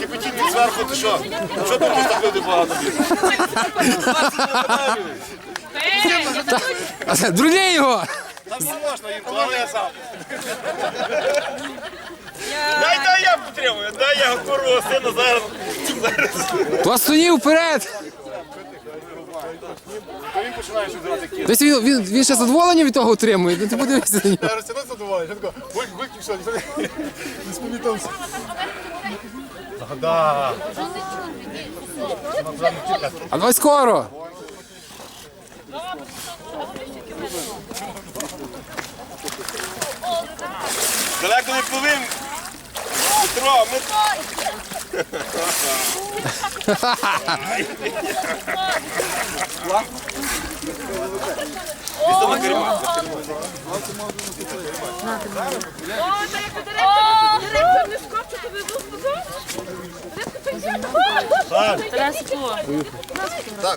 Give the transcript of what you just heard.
Кипятіть зверху, ти що? Що тут так люди багато Друлей його! Там не можна, їм то я сам. Дай, дай я підтримую, дай я курву сина зараз. Пластунів вперед! Він починає щось грати кіт. Тобто він, він, він ще задоволення від того отримує, ну ти подивися на нього. Я розтягнув задоволений, що таке, вик, виклик, що, не спомітався. Да. А давай скоро! Далеко не повинен. Петро, ми... Директор